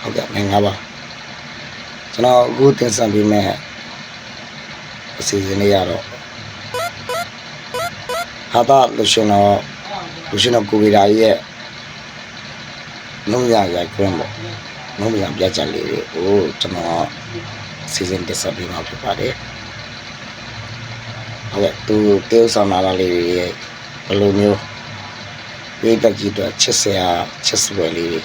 ဟုတ်ကဲ့မင်္ဂလာပါကျွန်တော်အခုတင်ဆက်ပေးမယ့်အစီအစဉ်လေးရတော့ဟာတာလူရှင်တော်လူရှင်တော်ကိုဗီရာရဲ့လုံးရရိုက်ခွင့်ပေါ့လုံးရပြချက်လေးတွေကိုကျွန်တော်အစီအစဉ်တင်ဆက်ပေးမှာဖြစ်ပါတယ်ဟုတ်ကဲ့သူတေးဥဆောင်လာတာလေးတွေရဲ့ဘယ်လိုမျိုး ဝိတက်ကြီးတော့ချစ်စရာချစ်စွယ်လေးတွေ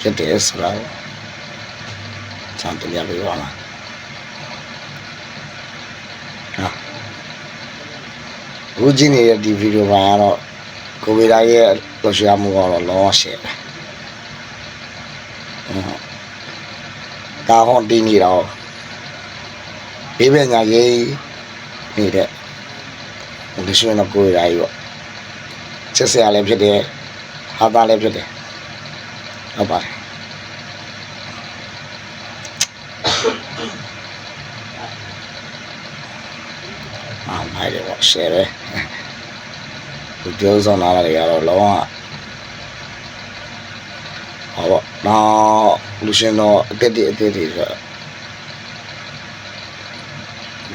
ဖြစ်တယ်ဆိုတာကိုစံတင်ပြပေးပါမယ်ဟာအခုကြည့်နေတဲ့ဒီဗီဒီယိုမှာကတော့ကိုဗီလာရဲ့လှူရှားမှုကတော့လောရှယ်ပဲဟုတ်ကာဟွန်တင်းနေတော့ဘေးပညာရေးနေတဲ့ဒီရှင်ကကိုဗီလာကြီးပေါ့ ချက်စရာလည်းဖြစ်တယ်ဟာသားလည်းဖြစ်တယ်ဟုတ်ပါတယ်အာမိုက်တယ်ပေါ့ရှယ်ပဲဒီပြောဆောင်လာတယ်ကတော့လုံးဝဟောပေါ့နောက်လူရှင်တော့အတက်တည်းအတက်တည်းဆို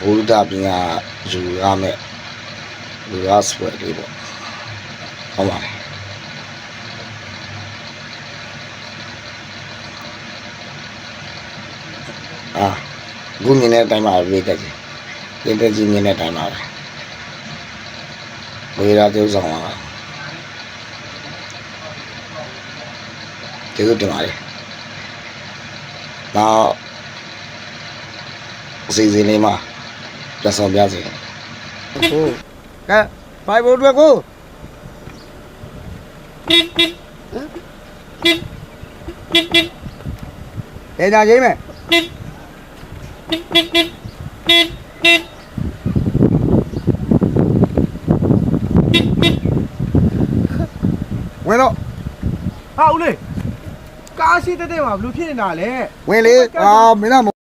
ဘုရားပညာယူရမယ်လူရစပွဲလေးပေါ့ ဟုတ်ပါတယ်အာအခုမြင်တဲ့အတိုင်းပါပဲပြေးတက်ကြီးပြေးတက်ကြီးမြင်တဲ့အတိုင်းပါပဲဝေရာပြုဆောင်ပါကျေးဇူးတင်ပါတယ်နောက်အစီအစဉ်လေးမှာပြဆောင်ပြစီကိုကဲဘိုင်ဘိုအတွက်ကို ဒေတာကြီးမယ်ဝင်တော့ဟာဦးလေးကားရှိတဲ့တဲ့မှာဘလို့ဖြစ်နေတာလဲဝင်လေအာမင်းက